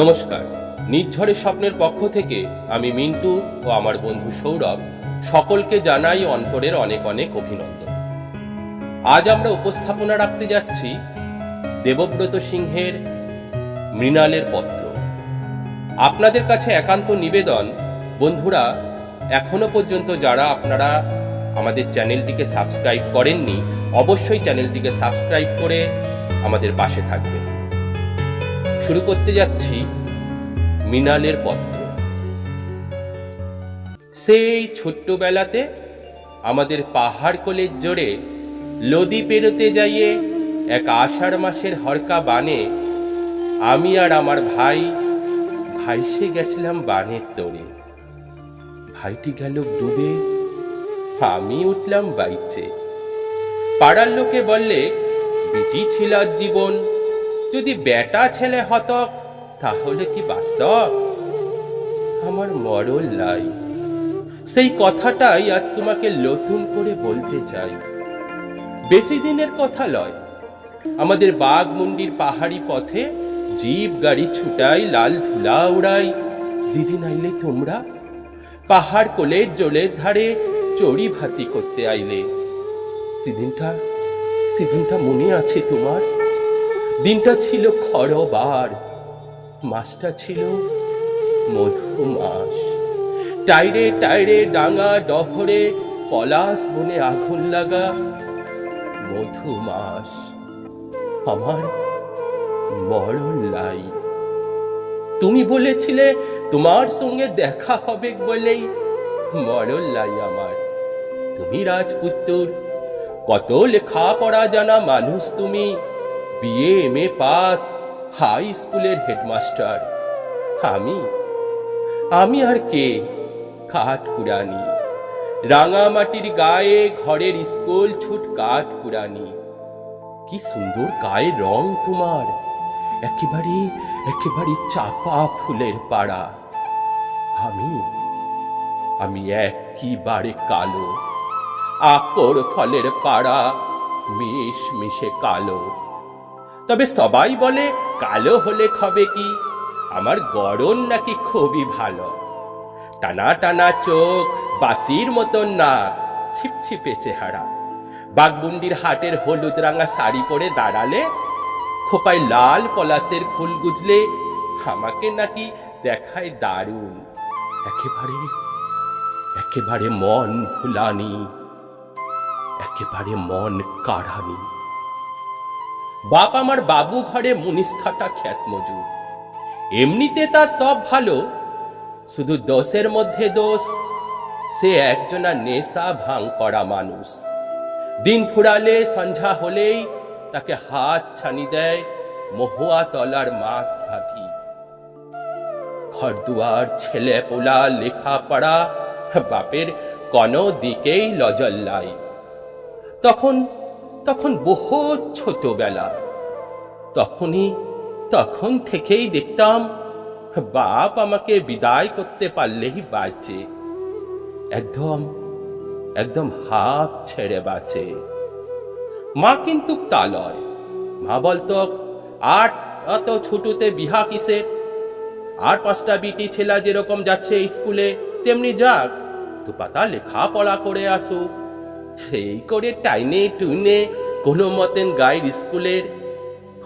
নমস্কার। নির্ঝরের স্বপ্নের পক্ষ থেকে আমি মিন্টু ও আমার বন্ধু সৌরভ সকলকে জানাই অন্তরের অনেক অনেক অভিনন্দন। আজ আমরা উপস্থাপনা রাখতে যাচ্ছি দেবব্রত সিংহের মৃণালের পত্র। আপনাদের কাছে একান্ত নিবেদন, বন্ধুরা, এখনও পর্যন্ত যারা আপনারা আমাদের চ্যানেলটিকে সাবস্ক্রাইব করেননি, অবশ্যই চ্যানেলটিকে সাবস্ক্রাইব করে আমাদের পাশে থাকবেন। শুরু করতে যাচ্ছি মৃণালের পত্র। সেই ছোট্টবেলাতে আমাদের পাহাড় কোলের জোরে লদি পেরোতে যাইয়ে এক আষাঢ় মাসের হরকা বানে আমি আর আমার ভাই, ভাইসে গেছিলাম বানের তোরে। ভাইটি গেল ডুবে, আমি উঠলাম বাইচে। পাড়ার লোকে বললে, বিটি ছিল জীবন। যদি বেটা ছেলে হতক, তাহলে কি বাস্তব? আমার মরল লাই সেই কথাটাই আজ তোমাকে নতুন করে বলতে চাই। বেশি দিনের কথা লয়। আমাদের বাঘমুন্ডির পাহাড়ি পথে জিপ গাড়ি ছুটাই, লাল ধুলা উড়াই। যেদিন আইলে তোমরা পাহাড় কোলে জলের ধারে চড়ি ভাতি করতে আইলে। সেদিনটা সেদিনটা মনে আছে তোমার? দিনটা ছিল খরবার, মাসটা ছিল মধু মাস টাইরে টাইরে ডাঙা ডফরে পলাশ বনে আগুন লাগা মধু মাস আমার মরণ লাই। তুমি বলেছিলে তোমার সঙ্গে দেখা হবে বলেই মরণ লাই আমার। তুমি রাজপুত্তর, কত লেখাপড়া জানা মানুষ তুমি। BA, M, A, pass, high স্কুলের হেডমাস্টার। আমি আমি আর কে? কাঠ কুড়ানি। রাঙামাটির গায়ে ঘরের স্কুল ছুট কাঠ কুড়ানি। কি সুন্দর গায়ে রং তোমার। একেবারে একেবারে চাপা ফুলের পাড়া। আমি আমি একেবারে কালো। আকর ফলের পাড়া মিশ মিশে কালো। তবে সবাই বলে, কালো হলে খবে কি? আমার গড়ন নাকি খুবই ভালো। টানা টানা চোখ বাসির মতন নাক, ছিপছিপে চেহারা। বাগবুন্ডির হাটের হলুদ রাঙা শাড়ি পরে দাঁড়ালে, খোপায় লাল পলাশের ফুল গুজলে, আমাকে নাকি দেখায় দারুণ। একেবারে একেবারে মন ভুলানি, একেবারে মন কাড়ানি। বাপ আমার বাবু ঘরে মুনিশ খাটা খ্যাত মজুর। এমনিতে তার সব ভালো, শুধু দোষের মধ্যে দোষ। সে একজনা নেশা ভাঙ করা মানুষ। দিন ফুরালে, সন্ধ্যা হলেই তাকে হাত ছানি দেয় মহুয়া তলার মাঠ ভাগি। ঘর দুয়ার ছেলে পোলা লেখাপড়া, বাপের কোনো দিকেই লজল্লাই তখন তখন বহু ছোটবেলা। তখনই, তখন থেকেই দেখতাম, বাপ আমাকে বিদায় করতে পারলেই বাঁচে। একদম একদম হাফ ছেড়ে বাঁচে। মা কিন্তু তা লয় মা বলতো, আট, অত ছুটুতে বিহা কিসে আর পাঁচটা বিটি ছেলা যেরকম যাচ্ছে স্কুলে, তেমনি যাক। তো পাতা লেখাপড়া করে আসো সেই করে টাইনে টুনে কোনো মতেন গাইড স্কুলের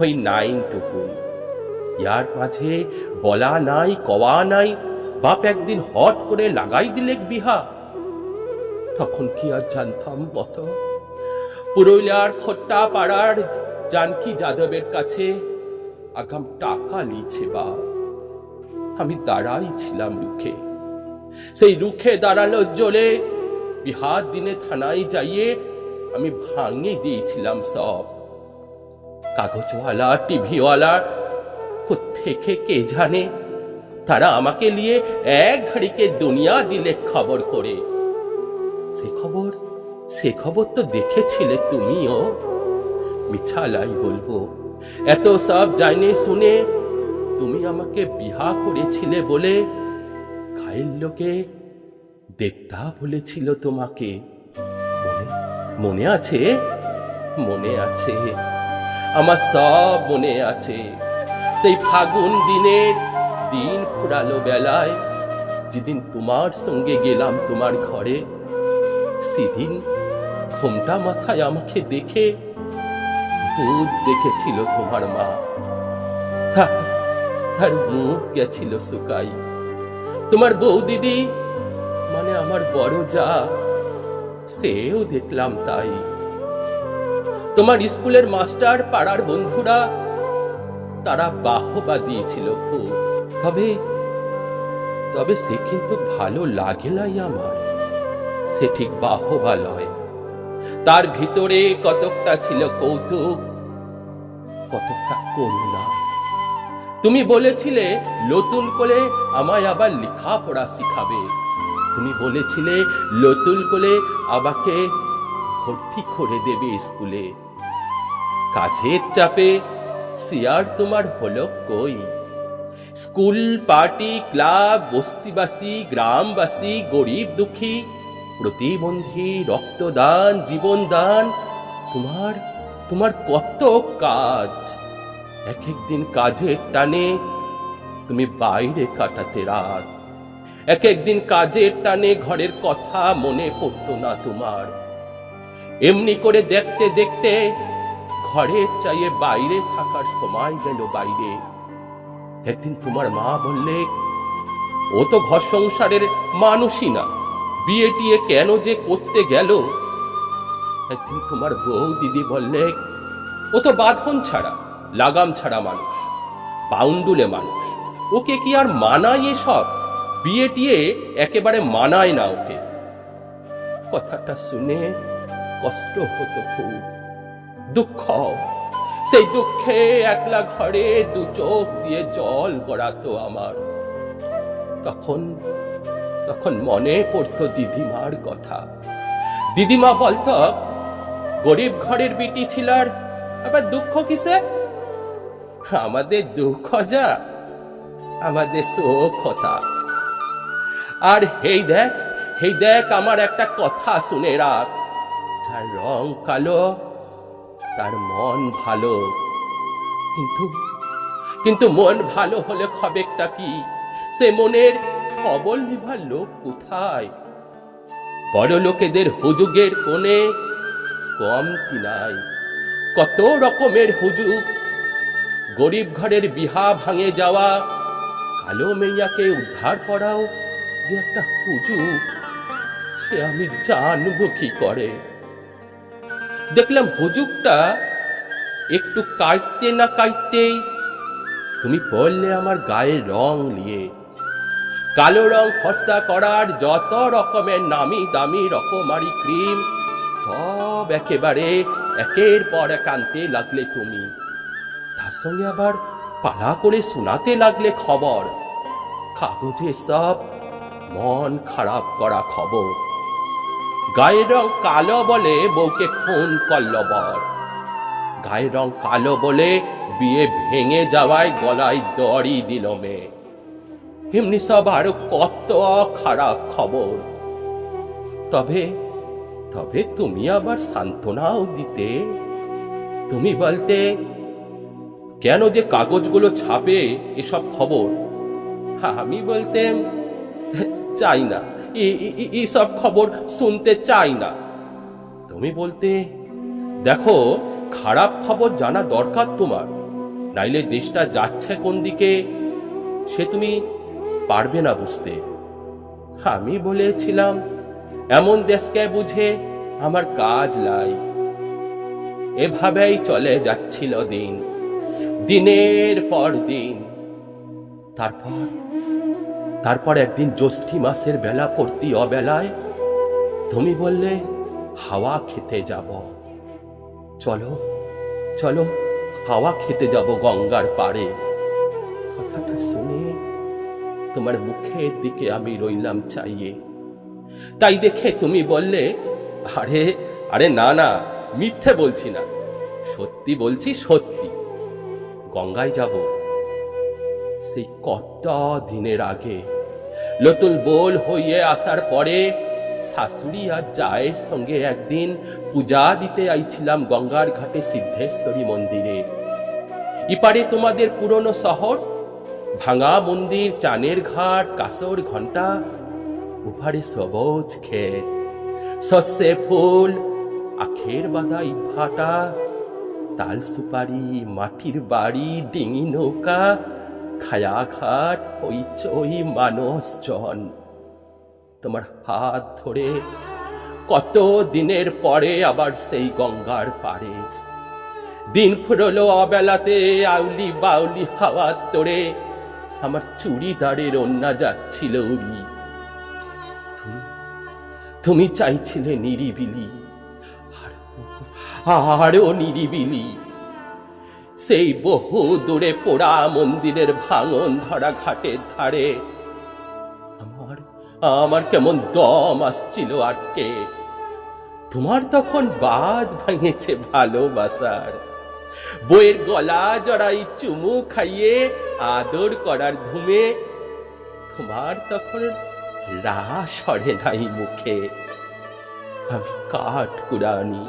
ওই নাইন টুকুন। ইয়ার মাঝে বলা নাই, কওয়া নাই, বাপ একদিন হট করে লাগাই দিলে বিহা। তখন কি আর জানতাম বত? পুরুলিয়ার খোট্টা পাড়ার জানকি যাদবের কাছে আগাম টাকা নিয়েছে বা। আমি দাঁড়াই ছিলাম রুখে। সেই রুখে দাঁড়ানোর জলে বিহার দিনে থানায় যাইয়ে আমি ভাঙিয়ে দিয়েছিলাম সব। কাগজওয়ালা, টিভিওয়ালা থেকে কে জানে? তারা আমাকে নিয়ে এক ঘড়িকে দুনিয়া দিলে খবর করে। সে খবর সে খবর তো দেখেছিলে তুমিও। মিছালাই বলব, এত সব জানে শুনে তুমি আমাকে বিহা করেছিলে বলে গায়ের লোকে দেবতা বলেছিল তোমাকে। মনে মনে আছে? মনে আছে। আমার সব মনে আছে। সেই ফাগুন দিনের দিন ফুরালো বেলায়, যেদিন তোমার সঙ্গে গেলাম তোমার ঘরে, সেদিন ঘোমটা মাথায় আমাকে দেখে ভূত দেখেছিল তোমার মা। তার মুখ গেছিল শুকাই তোমার বউ দিদি মানে আমার বড় যা, সেও দেখলাম তাই। তোমার স্কুলের মাস্টার পাড়ার বন্ধুরা, তারা বাহবা দিয়েছিল খুব। তবে তবে সে কিন্তু ভালো লাগে নাই আমার। সে ঠিক বাহবা লয়। তার ভিতরে কতকটা ছিল কৌতুক, কতকটা করুণা। তুমি বলেছিলে, নতুন করে আমায় আবার লেখাপড়া শিখাবে। তুমি বলেছিলে নতুন করে আমাকে ভর্তি করে দেবে স্কুলে। কাজের চাপে সিয়ার তোমার হলো কই? স্কুল, পার্টি, ক্লাব, বস্তিবাসী, গ্রামবাসী, গরিব দুঃখী, প্রতিবন্ধী, রক্তদান, জীবনদান, তোমার তোমার কত কাজ? এক একদিন কাজের টানে তুমি বাইরে কাটাতে রাত। এক একদিন কাজের টানে ঘরের কথা মনে পড়তো না তোমার। এমনি করে দেখতে দেখতে ঘরের চাইয়ে বাইরে থাকার সময় গেল বাইরে। একদিন তোমার মা বললে, ও তো ঘর সংসারের মানুষই না বিয়ে টিয়ে কেন যে করতে গেল? একদিন তোমার বউ দিদি বললে, ও তো বাঁধন ছাড়া, লাগাম ছাড়া মানুষ, বাউন্ডুলে মানুষ, ওকে কি আর মানায় এসব? বিয়ে টিয়ে একেবারে মানায় না ওকে। কথাটা শুনে কষ্ট হতো খুব। দুঃখ। সেই দুঃখে একলা ঘরে দু চোখ দিয়ে জল গড়াতো আমার। তখন তখন মনে পড়তো দিদিমার কথা। দিদিমা বলতো, গরিব ঘরের বিটি ছিলার আবার দুঃখ কিসে? আমাদের দুঃখ যা, আমাদের সুখ কথা আর হেই দেখ হেই দেখ আমার একটা কথা শুনে রাখ। যার রং কালো, তার মন ভালো। কিন্তু কিন্তু মন ভালো হলে খবেকটা কি? সে মনের খবর নিভার লোক কোথায়? বড় লোকেদের হুজুগের কোণে কমতি নাই কত রকমের হুজুগ। গরিব ঘরের বিহা ভাঙে যাওয়া, কালো মেয়াকে উদ্ধার করাও যে একটা হুজুগ সে আমি জানব কি করে। দেখলাম হুজুগটা একটু কাটতে না কাটতেই, তুমি পড়লে আমার গায়ের রং নিয়ে। কালো রং ফর্সা করার যত রকমের নামি দামি রকমারি ক্রিম, সব একেবারে একের পর এক আনতে লাগলে তুমি। তার সঙ্গে আবার পালা করে শোনাতে লাগলে খবর। কাগজে সব মন খারাপ করা খবর। গায়ের রং কালো বলে বউকে খুন করল বর। গায়ের রং কালো বলে বিয়ে ভেঙে যাওয়ায় গলায় দড়ি দিল মেয়ে। এমনি সব আরও কত খারাপ খবর। তবে তবে তুমি আবার সান্ত্বনাও দিতে। তুমি বলতে, কেন যে কাগজগুলো ছাপে এসব খবর? আমি বলতে চাই না। এ- এ- এ- এসব খবর শুনতে চাই না। তুমি বলতে, দেখো, খারাপ খবর জানা দরকার তোমার। নাইলে দেশটা যাচ্ছে কোন দিকে, সে তুমি পারবে না বুঝতে। আমি বলেছিলাম, এমন দেশকে বুঝে আমার কাজ লাই এভাবেই চলে যাচ্ছিল দিন, দিনের পর দিন। তারপর তারপর একদিন জ্যৈষ্ঠী মাসের বেলা পড়তি অবেলায় তুমি বললে, হাওয়া খেতে যাব। চলো চলো, হাওয়া খেতে যাব গঙ্গার পাড়ে। কথাটা শুনে তোমার মুখের দিকে আমি রইলাম চাইয়ে। তাই দেখে তুমি বললে, আরে আরে না না, মিথ্যে বলছি না। সত্যি বলছি সত্যি। গঙ্গায় যাব। সেই কত দিনের আগে লতুল বোল হইয়ে আসার পরে শাশুড়ি আর জায়ের সঙ্গে একদিন পূজা দিতে আইছিলাম গঙ্গার ঘাটে সিদ্ধেশ্বরী মন্দিরে। ইপারে তোমাদের পুরনো শহর, ভাঙা মন্দির, চানের ঘাট, কাসর ঘণ্টা উপারে সবজ ক্ষেত শস্যে ফুল, আখের বাদাই ভাটা তাল সুপারি মাটির বাড়ি, ডিঙি নৌকা খায়া ঘাট হইচই মানুষজন। তোমার হাত ধরে কত দিনের পরে আবার সেই গঙ্গার পাড়ে? দিন ফুরলো অবেলাতে আউলি বাউলি হাওয়ার তোড়ে। আমার চুড়িদারের অন্যা যাচ্ছিল উড়ি। তুমি চাইছিলে নিরিবিলি। আরও নিরিবিলি। সেই বহু দূরে পোড়া মন্দিরের ভাঙন ধরা ঘাটের ধারে। আমার আমার কেমন দম আসছিল আটকে। তোমার তখন বাদ ভাঙেছে ভালোবাসার। বইয়ের গলা জড়াই চুমু খাইয়ে আদর করার ধুমে তোমার তখন রাস সরে নাই মুখে। আমি কাঠ কুড়ানি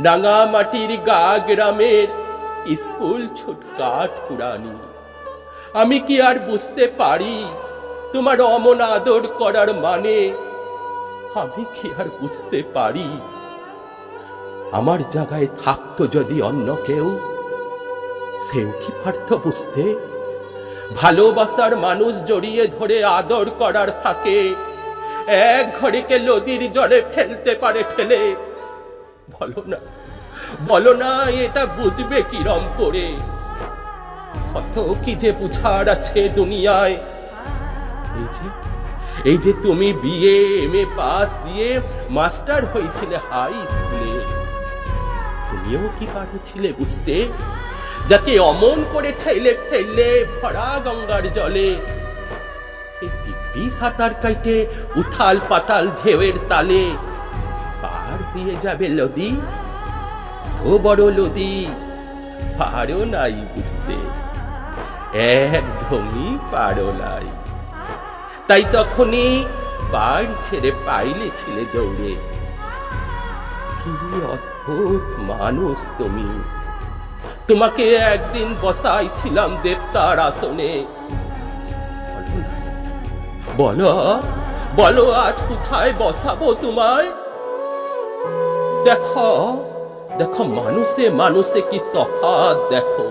ডাঙা মাটির গা গ্রামের স্কুল ছোট কাঠ কুড়ানি। আমি কি আর বুঝতে পারি তোমার অমন আদর করার মানে? আমি কি আর বুঝতে পারি? আমার জায়গায় থাকতো যদি অন্য কেউ, সেও কি পারত বুঝতে? ভালোবাসার মানুষ জড়িয়ে ধরে আদর করার ফাঁকে, এক ঘড়িকে নদীর জলে ফেলতে পারে ফেলে বলো না বলো না, এটা বুঝবে কিরম করে? কত কি যে বুঝার আছে দুনিয়ায়। এই যে তুমি বিএ এম এ পাস দিয়ে মাস্টার হয়েছিলে হাই স্কুলে। তুমিও কি পাঠিয়েছিলে বুঝতে? যাকে অমন করে ঠেলে ফেললে ভরা গঙ্গার জলে সেই দিব্যি সাঁতার কাইটে উথাল পাতাল ঢেউয়ের তালে পার দিয়ে যাবে লদি তো বড় লদি, পারো নাই বুঝতে। একদমই পারো নাই। তাই তখনই বাড়ি ছেড়ে পাইলে ছিলে দৌড়ে। কি অদ্ভুত মানুষ তুমি। তোমাকে একদিন বসাইছিলাম দেবতার আসনে। বলো বলো আজ কোথায় বসাবো তোমায়? দেখো দেখো, মানুষে মানুষে কি তফাৎ দেখো।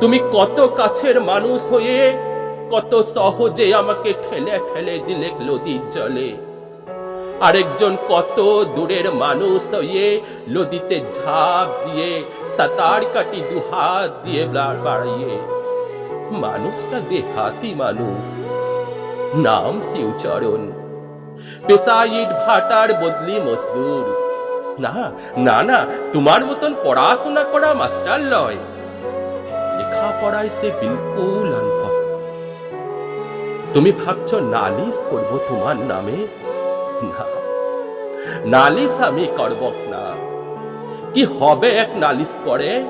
তুমি কত কাছের মানুষ হয়ে কত সহজে আমাকে ঠেলে ফেলে দিলে নদীর জলে। আরেকজন কত দূরের মানুষ হয়ে নদীতে ঝাঁপ দিয়ে, সাঁতার কাটি দু হাত দিয়ে বাড়িয়ে। মানুষটা দেহাতি মানুষ। নাম শিবচরণ পেশা ইট ভাটার বদলি মজদুর। না না না, তোমার মতন পড়াশোনা করা মাস্টার লয় লেখাপড়ায় সে বিলকুল তুমি ভাবছ, নালিশ করব তোমার নামে? না, নালিশ আমি করব না। কি হবে এক নালিশ করে?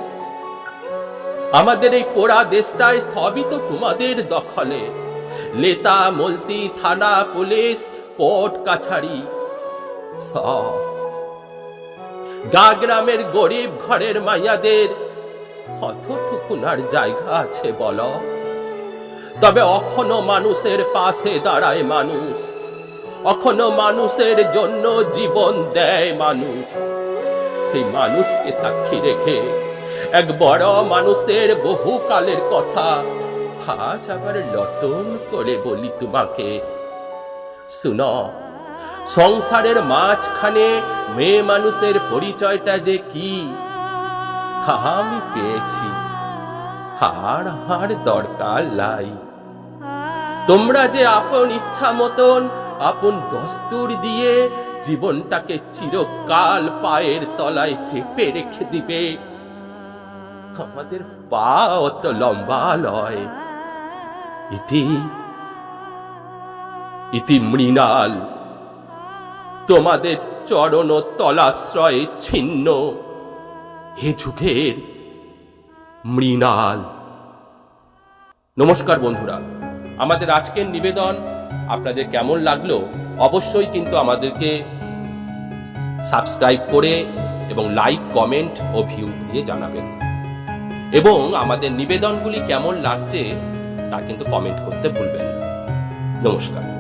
আমাদের এই পোড়া দেশটায় সবই তো তোমাদের দখলে। লেতা, মলতি, থানা, পুলিশ, কোর্ট, কাছারি, সব। গা গ্রামের গরিব ঘরের মাইয়াদের কতটুকুনার জায়গা আছে বলো? তবে অখনো মানুষের পাশে দাঁড়ায় মানুষ। অখনো মানুষের জন্য জীবন দেয় মানুষ। সেই মানুষকে সাক্ষী রেখে এক বড় মানুষের বহু কালের কথা আজ আবার নতুন করে বলি তোমাকে। শুনো সংসারের মাঝখানে মেয়ে মানুষের পরিচয়টা যে কি, তা আমি পেয়েছি। আর আমার দরকার লাই। তোমরা যে আপন ইচ্ছা মতন, আপন দস্তুর দিয়ে জীবনটাকে চিরকাল পায়ের তলায় চেপে রেখে দিবে, আমাদের পা অত লম্বা লয় ইতি ইতি মৃণাল। তোমাদের চরণ তলাশ্রয়ে ছিন্ন। হে যুগের মৃণাল। নমস্কার বন্ধুরা, আমাদের আজকের নিবেদন আপনাদের কেমন লাগল অবশ্যই কিন্তু আমাদেরকে সাবস্ক্রাইব করে এবং লাইক, কমেন্ট ও ভিউ দিয়ে জানাবেন। এবং আমাদের নিবেদনগুলি কেমন লাগছে তা কিন্তু কমেন্ট করতে ভুলবেন নমস্কার।